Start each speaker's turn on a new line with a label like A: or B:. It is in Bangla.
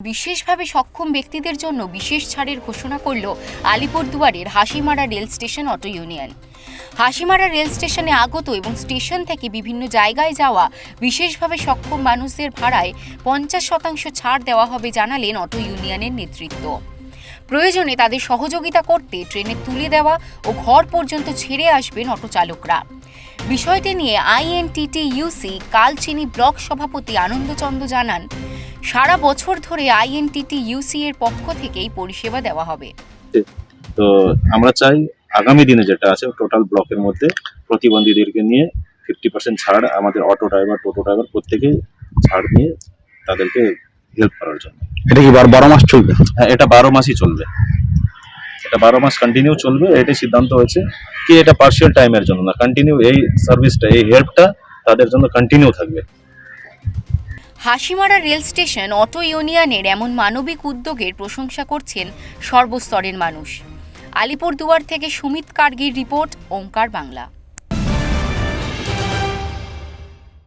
A: বিশেষভাবে সক্ষম ব্যক্তিদের জন্য বিশেষ ছাড়ের ঘোষণা করল আলিপুরদুয়ারের Hasimara rail station auto union. Hasimara rail স্টেশনে আগত এবং স্টেশন থেকে বিভিন্ন জায়গায় যাওয়া বিশেষভাবে সক্ষম মানুষদের ভাড়ায় পঞ্চাশ শতাংশ ছাড় দেওয়া হবে জানালেন অটো ইউনিয়নের নেতৃত্ব। প্রয়োজনে তাদের সহযোগিতা করতে ট্রেনে তুলে দেওয়া ও ঘর পর্যন্ত ছেড়ে আসবেন অটো চালকরা। বিষয়টি নিয়ে আইএনটিটি ইউসি কালচিনি ব্লক সভাপতি আনন্দচন্দ্র জানান সারা বছর ধরে আইএনটিটি ইউসি এর পক্ষ থেকে এই পরিষেবা দেওয়া হবে।
B: তো আমরা চাই আগামী দিনে যেটা আছে টোটাল ব্লকের মধ্যে প্রতিবন্ধীদেরকে নিয়ে ফিফটি পার্সেন্ট ছাড় আমাদের অটো ড্রাইভার টোটো ড্রাইভার প্রত্যেকে ছাড় দিয়ে তাদেরকে হেল্প করার জন্য।
C: এটা কি বার- বারো মাস চলবে?
B: হ্যাঁ এটা বারো মাসই চলবে। এটা বারো মাস কন্টিনিউ চলবে এটাই সিদ্ধান্ত হয়েছে। কি এটা পার্শিয়াল টাইমের জন্য না কন্টিনিউ এই সার্ভিসটা এই হেল্পটা তাদের জন্য কন্টিনিউ থাকবে।
A: হাসিমারা রেল স্টেশন, অটো ইউনিয়নের এমন মানবিক উদ্যোগের প্রশংসা করছেন সর্বস্তরের মানুষ। আলিপুরদুয়ার থেকে সুমিত কার্গির রিপোর্ট, ওঙ্কার বাংলা।